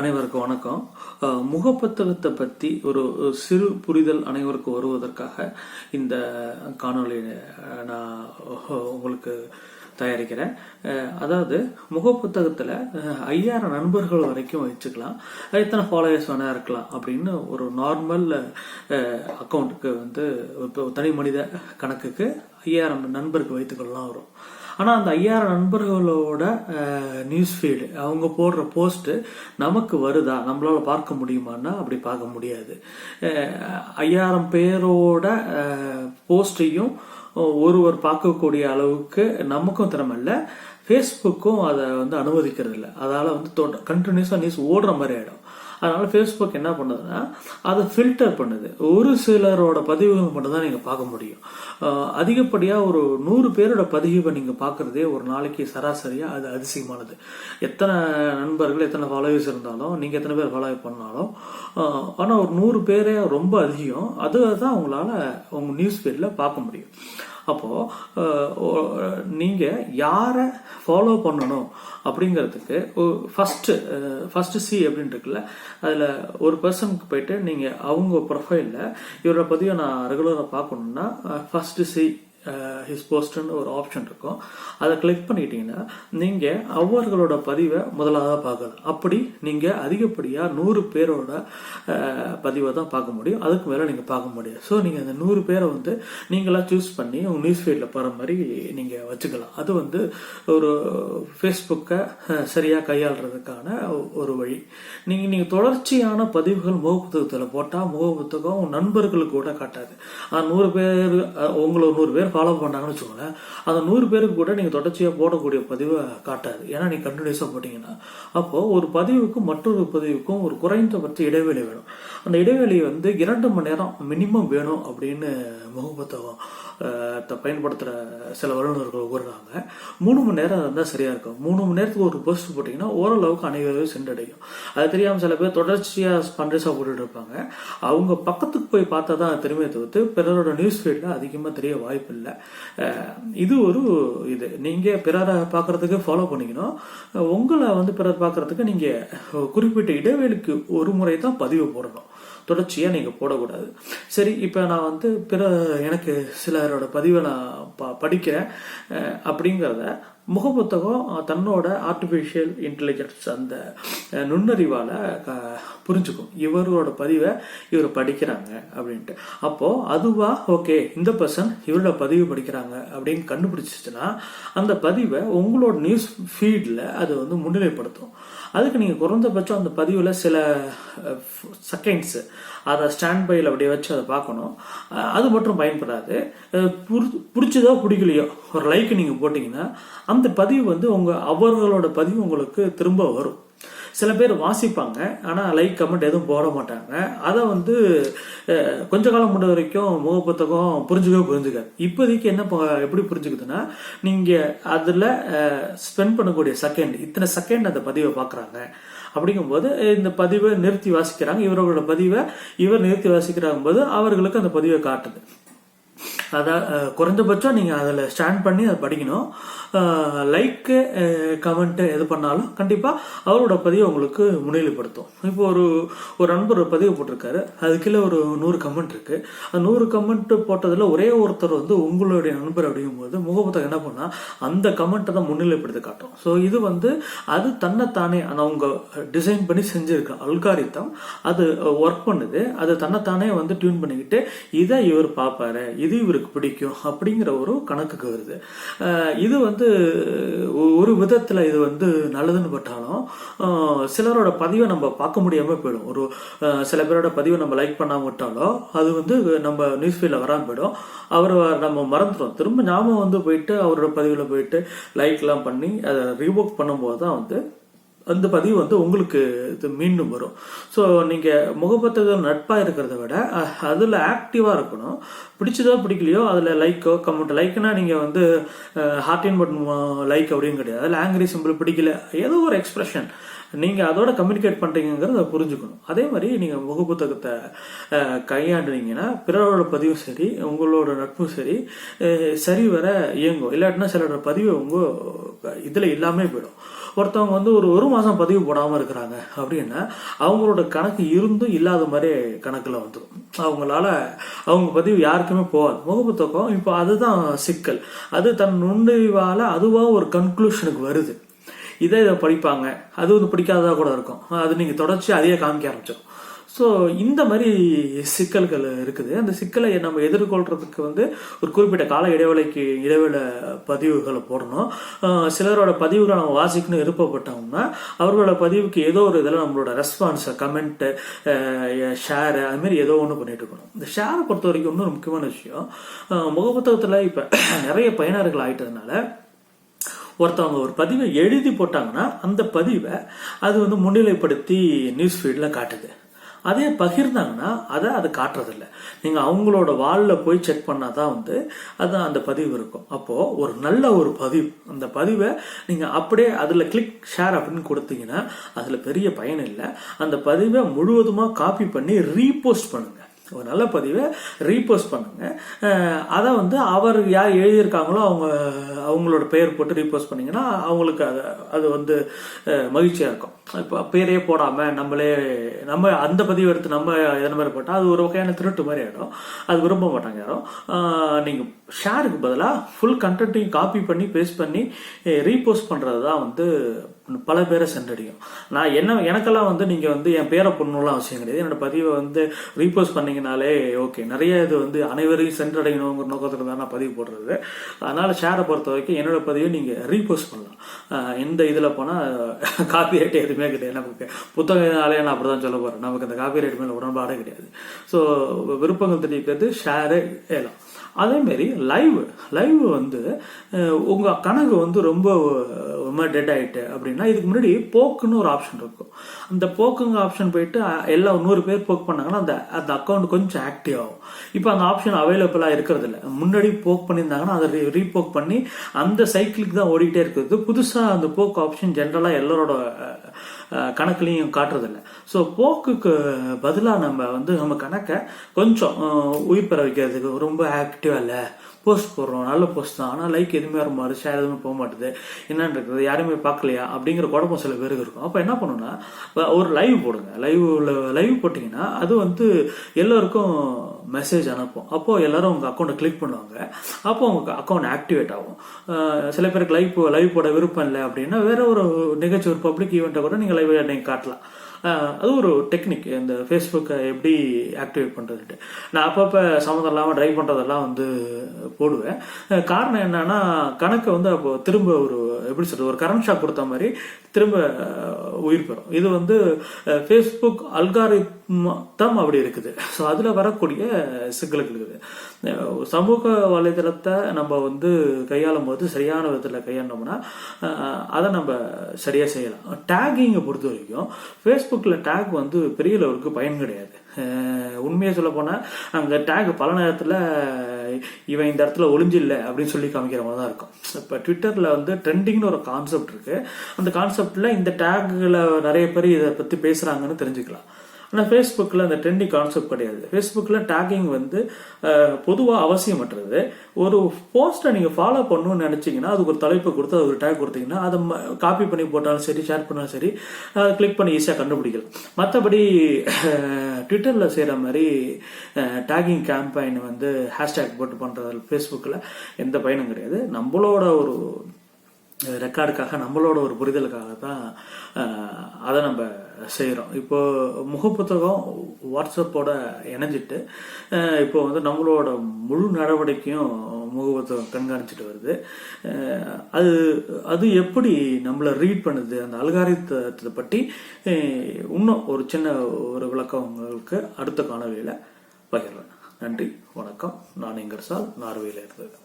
அனைவருக்கும் வணக்கம். முகப்புத்தகத்தை பற்றி ஒரு சிறு புரிதல் அனைவருக்கும் வருவதற்காக இந்த காணொளி நான் உங்களுக்கு தயாரிக்கிறேன். அதாவது முகப்புத்தகத்தில் ஐயாயிரம் நண்பர்கள் வரைக்கும் வச்சுக்கலாம். எத்தனை ஃபாலோயர்ஸ் வேணா இருக்கலாம் அப்படின்னு ஒரு நார்மல் அக்கௌண்ட்டுக்கு வந்து இப்போ தனி மனித கணக்குக்கு ஐயாயிரம் நண்பருக்கு வைத்துக்கொள்ளலாம் வரும். ஆனால் அந்த ஐயாயிரம் நண்பர்களோட நியூஸ் ஃபீடு அவங்க போடுற போஸ்ட்டு நமக்கு வருதா? நம்மளால பார்க்க முடியுமான்னா அப்படி பார்க்க முடியாது. ஐயாயிரம் பேரோட போஸ்ட்டையும் ஒருவர் பார்க்கக்கூடிய அளவுக்கு நமக்கும் திறமை இல்லை. ஃபேஸ்புக்கும் அதை வந்து அனுமதிக்கிறது இல்லை அதால் வந்து கண்டினியூஸாக நியூஸ் ஓடுற மாதிரி ஆகிடும் அதனால ஃபேஸ்புக் என்ன பண்ணுதுன்னா அதை ஃபில்டர் பண்ணுது. ஒரு சிலரோட பதிவுகள் மட்டும் தான் நீங்கள் பார்க்க முடியும். அதிகப்படியாக ஒரு நூறு பேரோட பதிவை நீங்கள் பார்க்குறதே ஒரு நாளைக்கு சராசரியாக அது அதிசயமானது. எத்தனை நண்பர்கள் எத்தனை ஃபாலோவர்ஸ் இருந்தாலும் நீங்கள் எத்தனை பேர் ஃபாலோ பண்ணாலும் ஆனால் ஒரு நூறு பேரே ரொம்ப அதிகம். அதை தான் உங்களால் உங்கள் நியூஸ் ஃபீல்டில் பார்க்க முடியும். அப்போது நீங்கள் யாரை ஃபாலோ பண்ணணும் அப்படிங்கிறதுக்கு ஃபஸ்ட்டு ஃபஸ்ட்டு சி அப்படின்னு இருக்குல்ல அதில் ஒரு பர்சனுக்கு போயிட்டு நீங்கள் அவங்க ப்ரொஃபைலில் இவரோட பற்றியும் நான் ரெகுலராக பார்க்கணுன்னா ஃபஸ்ட்டு சி ஹிஸ் போஸ்ட்னு ஒரு ஆப்ஷன் இருக்கும். அதை கிளிக் பண்ணிட்டீங்கன்னா நீங்கள் அவர்களோட பதிவை முதலாக பார்க்கலாம். அப்படி நீங்கள் அதிகப்படியாக நூறு பேரோட பதிவை தான் பார்க்க முடியும். அதுக்கு மேலே நீங்கள் பார்க்க முடியாது. ஸோ நீங்கள் அந்த நூறு பேரை வந்து நீங்களாக சூஸ் பண்ணி உங்கள் நியூஸ் ஃபீல்டில் போகிற மாதிரி நீங்கள் வச்சுக்கலாம். அது வந்து ஒரு ஃபேஸ்புக்கை சரியாக கையாளுறதுக்கான ஒரு வழி. நீங்கள் நீங்கள் தொடர்ச்சியான பதிவுகள் முகப்புத்தகத்தில் போட்டால் முகப்புத்தகம் உங்க நண்பர்களுக்கு கூட காட்டாது. நூறு பேர் உங்களை நூறு பேர் ஃபாலோ பண்ணாங்கன்னு வச்சுக்கோங்களேன். அந்த நூறு பேருக்கு கூட நீங்கள் தொடர்ச்சியாக போடக்கூடிய பதிவை காட்டாது. ஏன்னா நீங்கள் கண்டினியூஸாக போட்டிங்கன்னா அப்போது ஒரு பதிவுக்கும் மற்றொரு பதிவுக்கும் ஒரு குறைந்தபட்ச இடைவெளி வேணும். அந்த இடைவெளி வந்து இரண்டு மணி நேரம் மினிமம் வேணும் அப்படின்னு முகப்புத்தகம் பயன்படுத்துகிற சில வல்லுநர்கள் கூறுறாங்க. மூணு மணி நேரம் இருந்தால் சரியாக இருக்கும். மூணு மணி நேரத்துக்கு ஒரு போஸ்ட் போட்டிங்கன்னா ஓரளவுக்கு அனைவரும் சென்றடையும். அது தெரியாமல் சில பேர் தொடர்ச்சியாக ஸ்பண்டஸாக போட்டுட்டு இருப்பாங்க. அவங்க பக்கத்துக்கு போய் பார்த்தா தான் திரும்பிய தவிர்த்து பிறரோட நியூஸ் ஃபீல்டில் அதிகமாக தெரிய வாய்ப்பு இல்லை. இது ஒரு இது. நீங்கள் பிறரை பார்க்குறதுக்கு ஃபாலோ பண்ணிக்கணும் உங்களை வந்து பிறர் பார்க்கறதுக்கு நீங்கள் குறிப்பிட்ட இடைவெளிக்கு ஒரு முறை தான் பதிவு போடணும். தொடர்ச்சியாக நீங்கள் போடக்கூடாது. சரி இப்போ நான் வந்து பிற எனக்கு சிலரோட பதிவை நான் ப படிக்கிறேன் அப்படிங்கிறத முகப்புத்தகம் தன்னோட ஆர்டிஃபிஷியல் இன்டெலிஜென்ஸ் அந்த நுண்ணறிவால் புரிஞ்சுக்கும். இவரோட பதிவை இவர் படிக்கிறாங்க அப்படின்ட்டு. அப்போது அதுவா ஓகே இந்த பர்சன் இவரோட பதிவு படிக்கிறாங்க அப்படின்னு கண்டுபிடிச்சிச்சுன்னா அந்த பதிவை உங்களோட நியூஸ் ஃபீடில் அது வந்து முன்னிலைப்படுத்தும். அதுக்கு நீங்கள் குறைந்தபட்சம் அந்த பதிவில் சில செகண்ட்ஸு அதை ஸ்டாண்ட் பையில் அப்படியே வச்சு அதை பார்க்கணும். அது மட்டும் பயன்படாது. புரிச்சுதோ பிடிச்சதோ பிடிக்கலையோ ஒரு லைக் நீங்கள் போட்டிங்கன்னா அந்த பதிவு வந்து உங்கள் அவர்களோட பதிவு உங்களுக்கு திரும்ப வரும். சில பேர் வாசிப்பாங்க ஆனால் லைக் கமெண்ட் எதுவும் போட மாட்டாங்க. அதை வந்து கொஞ்ச காலம் முன்ன வரைக்கும் முகப்புத்தகம் புரிஞ்சுக்கவே புரிஞ்சுக்க இப்போதைக்கு என்ன ப- எப்படி புரிஞ்சுக்குதுன்னா நீங்கள் அதில் ஸ்பெண்ட் பண்ணக்கூடிய செகண்ட் இத்தனை செகண்ட் அந்த பதிவை பார்க்குறாங்க அப்படிங்கும்போது இந்த பதிவை நிறுத்தி வாசிக்கிறாங்க. இவர்களோட பதிவை இவர் நிறுத்தி வாசிக்கிறாங்க போது அவர்களுக்கு அந்த பதிவை காட்டுது. அதான் குறைஞ்சபட்சம் குறைந்தபட்சம் நீங்கள் அதில் ஸ்டாண்ட் பண்ணி அதை படிக்கணும். லைக்கு கமெண்ட்டு எது பண்ணாலும் கண்டிப்பாக அவரோட பதிவை உங்களுக்கு முன்னிலைப்படுத்தும். இப்போ ஒரு ஒரு நண்பர் ஒரு பதிவு போட்டிருக்காரு. அது கீழே ஒரு நூறு கமெண்ட் இருக்கு. அந்த நூறு கமெண்ட் போட்டதில் ஒரே ஒருத்தர் வந்து உங்களுடைய நண்பர் அப்படிங்கும்போது முகப்புத்தகம் என்ன பண்ணால் அந்த கமெண்ட்டை தான் முன்னிலைப்படுத்தி காட்டும். ஸோ இது வந்து அது தன்னைத்தானே அந்த அவங்க டிசைன் பண்ணி செஞ்சுருக்க அல்காரித்தம் அது ஒர்க் பண்ணுது. அது தன்னைத்தானே வந்து டியூன் பண்ணிக்கிட்டு இதை இவர் பார்ப்பாரு. இது இவருக்கு பிடிக்கும் அப்படிங்கிற ஒரு கணக்குக்கு வருது. இது வந்து ஒரு விதத்தில் இது வந்து நல்லதுன்னு பட்டாலும் சிலரோட பதிவை நம்ம பார்க்க முடியாமல் போயிடும். ஒரு சில பேரோட பதிவை நம்ம லைக் பண்ணாமல் விட்டாலோ அது வந்து நம்ம நியூஸ் ஃபீல்டில் வராமல் போயிடும். அவர் நம்ம மறந்துடும் திரும்ப ஞாபகம் வந்து போயிட்டு அவரோட பதிவில் போயிட்டு லைக்லாம் பண்ணி அதை ரீவோக் பண்ணும்போது தான் வந்து அந்த பதிவு வந்து உங்களுக்கு இது மீண்டும் வரும். ஸோ நீங்கள் முகப்பத்தகம் நட்பாக இருக்கிறத விட அதில் ஆக்டிவாக இருக்கணும். பிடிச்சதோ பிடிக்கலையோ அதில் லைக்கோ கமெண்ட் லைக்னா நீங்கள் வந்து ஹார்டின் பட்டன் லைக் அப்படின்னு கிடையாது. அதில் ஆங்கிரி சிம்பிள் பிடிக்கல ஏதோ ஒரு எக்ஸ்பிரஷன் நீங்கள் அதோட கம்யூனிகேட் பண்ணுறீங்கிறத புரிஞ்சுக்கணும். அதே மாதிரி நீங்கள் முகப்புத்தகத்தை கையாண்டுனீங்கன்னா பிறரோட பதிவும் சரி உங்களோட நட்பும் சரி சரி வர இயங்கும். இல்லாட்டினா சிலரோட பதிவு உங்கள் இதில் இல்லாமல் போயிடும். ஒருத்தவங்க வந்து ஒரு ஒரு மாதம் பதிவு போடாமல் இருக்கிறாங்க. அப்படின்னா அவங்களோட கணக்கு இருந்தும் இல்லாத மாதிரி கணக்கில் வந்துடும் அவங்களால அவங்க பதிவு யாருக்குமே போகாது. முகப்புத்தகம் இப்போ அதுதான் சிக்கல். அது தன் நுண்ணிவால் அதுவாக ஒரு கன்க்ளூஷனுக்கு வருது. இதை இதை படிப்பாங்க. அது வந்து பிடிக்காததாக கூட இருக்கும். அது நீங்கள் தொடர்ச்சி அதையே காமிக்க ஆரம்பிச்சிடும் ஸோ இந்த மாதிரி சிக்கல்கள் இருக்குது. அந்த சிக்கலை நம்ம எதிர்கொள்றதுக்கு வந்து ஒரு குறிப்பிட்ட கால இடைவேளைக்கு இடைவேளை பதிவுகளை போடணும். சிலரோட பதிவுகளை நம்ம வாசிக்கணும் விருப்பப்பட்டோம்னா அவர்களோட பதிவுக்கு ஏதோ ஒரு இதில் நம்மளோட ரெஸ்பான்ஸை கமெண்ட்டு ஷேரு அதுமாரி ஏதோ ஒன்று பண்ணிட்டு இருக்கணும். இந்த ஷேரை பொறுத்த வரைக்கும் இன்னொரு முக்கியமான விஷயம் முகப்புத்தகத்தில் இப்போ நிறைய பயனர்கள் ஆயிட்டதுனால ஒருத்தவங்க ஒரு பதிவை எழுதி போட்டாங்கன்னா அந்த பதிவை அது வந்து முன்னிலைப்படுத்தி நியூஸ் ஃபீடில் காட்டுது. அதே பகிர்ந்தாங்கன்னா அதை அது காட்டுறதில்ல. நீங்கள் அவங்களோட வாலில் போய் செக் பண்ணால் தான் வந்து அது அந்த பதிவு இருக்கும். அப்போது ஒரு நல்ல ஒரு பதிவு. அந்த பதிவை நீங்கள் அப்படியே அதில் கிளிக் ஷேர் அப்படின்னு கொடுத்தீங்கன்னா அதில் பெரிய பயன் இல்லை. அந்த பதிவை முழுவதுமாக காப்பி பண்ணி ரீபோஸ்ட் பண்ணுங்க. ஒரு நல்ல பதிவை ரீபோஸ்ட் பண்ணுங்க. அதை வந்து அவர் யார் எழுதியிருக்காங்களோ அவங்க அவங்களோட பெயர் போட்டு ரீபோஸ்ட் பண்ணிங்கன்னா அவங்களுக்கு அது அது வந்து மகிழ்ச்சியாக இருக்கும். இப்போ பேரே போடாமல் நம்மளே நம்ம அந்த பதிவு எடுத்து நம்ம எதன மாதிரி போட்டால் அது ஒரு வகையான திருட்டு மாதிரி ஆகிடும் அது விரும்ப மாட்டாங்க யாரும். நீங்கள் ஷேருக்கு பதிலாக ஃபுல் கண்டென்ட்டையும் காப்பி பண்ணி பேஸ்ட் பண்ணி ரீபோஸ்ட் பண்ணுறது தான் வந்து பல பேரை சென்றடையும். நான் என்ன எனக்கெல்லாம் வந்து நீங்கள் வந்து என் பேரை பொண்ணுலாம் அவசியம் கிடையாது. என்னோட பதிவை வந்து ரீபோஸ்ட் பண்ணிங்கனாலே ஓகே நிறைய இது வந்து அனைவரையும் சென்றடையணுங்கிற நோக்கத்தில் தான் நான் பதிவு போடுறது. அதனால் ஷேரை பொறுத்த வரைக்கும் என்னோட பதிவை நீங்கள் ரீபோஸ்ட் பண்ணலாம். எந்த இந்த போனால் காப்பி ரைட் எதுவுமே கிடையாது நமக்கு. புத்தகனாலே நான் அப்படி தான் சொல்ல போகிறேன் நமக்கு அந்த காப்பி ரைட் மேலே உடன்பாடே கிடையாது. ஸோ விருப்பங்கள் தெரிவிக்கிறது ஷேரு ஏலம். அதேமாரி லைவ் லைவ் வந்து உங்கள் கணக்கு வந்து ரொம்ப ரொம்ப டெட் ஆகிட்டு அப்படின்னா இதுக்கு முன்னாடி போக்குன்னு ஒரு ஆப்ஷன் இருக்கும். அந்த போக்குங்க ஆப்ஷன் போயிட்டு எல்லா நூறு பேர் போக் பண்ணாங்கன்னா அந்த அந்த அக்கௌண்ட் கொஞ்சம் ஆக்டிவ் ஆகும். இப்போ அந்த ஆப்ஷன் அவைலபிளாக இருக்கிறது இல்லை. முன்னாடி போக் பண்ணியிருந்தாங்கன்னா அதை ரீபோக் பண்ணி அந்த சைக்கிளுக்கு தான் ஓடிக்கிட்டே இருக்கிறது. புதுசாக அந்த போக் ஆப்ஷன் ஜென்ரலாக எல்லாரோட கணக்குலையும் காட்டுறதில்ல. ஸோ போக்குக்கு பதிலாக நம்ம வந்து நம்ம கணக்கை கொஞ்சம் உயிர் பெற வைக்கிறதுக்கு ரொம்ப ஆக்டிவாக இல்லை. போஸ்ட் போடுறோம். நல்ல போஸ்ட் தான். ஆனால் லைக் எதுவுமே வர மாட்டேது ஷேர் எதுவுமே போக மாட்டுது என்னென்னு இருக்கிறது யாருமே பார்க்கலையா? அப்படிங்கிற குழப்பம் சில பேருக்கு இருக்கும். அப்போ என்ன பண்ணணும்னா ஒரு லைவ் போடுங்க. லைவ் லைவ் போட்டிங்கன்னா அது வந்து எல்லோருக்கும் மெசேஜ் அனுப்பும். அப்போது எல்லோரும் உங்கள் அக்கௌண்ட்டை கிளிக் பண்ணுவாங்க. அப்போ உங்கள் அக்கௌண்ட் ஆக்டிவேட் ஆகும். சில பேருக்கு லைவ் லைவ் போட விருப்பம் இல்லை அப்படின்னா வேறு ஒரு நிகழ்ச்சி ஒரு பப்ளிக் ஈவெண்ட்டை கூட நீங்கள் லைவ் நீங்கள் காட்டலாம். அது ஒரு டெக்னிக் இந்த ஃபேஸ்புக்கை எப்படி ஆக்டிவேட் பண்ணுறதுட்டு நான் அப்பப்போ சம்மந்தம் இல்லாமல் ட்ரை பண்ணுறதெல்லாம் வந்து போடுவேன். காரணம் என்னன்னா கணக்கை வந்து அப்போ திரும்ப ஒரு எப்படி சொல்றது ஒரு கரண்ட் ஷாக் கொடுத்த மாதிரி திரும்ப உயிர் பெறும். இது வந்து ஃபேஸ்புக் அல்காரிதம் அப்படி இருக்குது. ஸோ அதில் வரக்கூடிய சிக்கல்கள் இருக்குது. சமூக வலைதளத்தை நம்ம வந்து கையாளும் போது சரியான விதத்தில் கையாண்டோம்னா அதை நம்ம சரியாக செய்யலாம். டேகிங்கை பொறுத்த வரைக்கும் ஃபேஸ்புக்கில் டேக் வந்து பெரிய லெவலுக்கு பயன் கிடையாது. உண்மையை சொல்ல போனால் அங்கே டேக் பல நேரத்தில் இவன் இந்த இடத்துல ஒளிஞ்சில்லை அப்படின்னு சொல்லி காமிக்கிற மாதிரி தான் இருக்கும். இப்போ ட்விட்டரில் வந்து ட்ரெண்டிங்னு ஒரு கான்செப்ட் இருக்கு. அந்த கான்செப்டில் இந்த டேக்கில் நிறைய பேர் இதை பற்றி பேசுகிறாங்கன்னு தெரிஞ்சுக்கலாம். ஆனால் ஃபேஸ்புக்கில் அந்த ட்ரெண்டிங் கான்செப்ட் கிடையாது. ஃபேஸ்புக்கில் டேக்கிங் வந்து பொதுவாக அவசியமற்றது. ஒரு போஸ்ட்டை நீங்கள் ஃபாலோ பண்ணணும்னு நினச்சிங்கன்னா அதுக்கு ஒரு தலைப்பு கொடுத்து அதுக்கு ஒரு டேக் கொடுத்தீங்கன்னா அதை காப்பி பண்ணி போட்டாலும் சரி ஷேர் பண்ணாலும் சரி அதை கிளிக் பண்ணி ஈஸியாக கண்டுபிடிக்கலாம். மற்றபடி ட்விட்டரில் செய்கிற மாதிரி டேக்கிங் கேம்பெயின் வந்து ஹேஷ்டேக் போட்டு பண்ணுறது ஃபேஸ்புக்கில் எந்த பயனும் கிடையாது. நம்மளோட ஒரு ரெக்கார்டுக்காக நம்மளோட ஒரு புரிதலுக்காக தான் அதை நம்ம செய்கிறோம் இப்போ முகப்புத்தகம் வாட்ஸ்அப்போட இணைஞ்சிட்டு இப்போ வந்து நம்மளோட முழு நடவடிக்கையும் முகப்புத்தகம் கண்காணிச்சிட்டு வருது. அது அது எப்படி நம்மளை ரீட் பண்ணுது? அந்த அல்காரித்தத்தை பற்றி இன்னும் ஒரு சின்ன ஒரு விளக்கம் உங்களுக்கு அடுத்த காணொலியில் பகிர்றேன். நன்றி வணக்கம். நான் எங்கர்சால் நார்வேல இருந்தது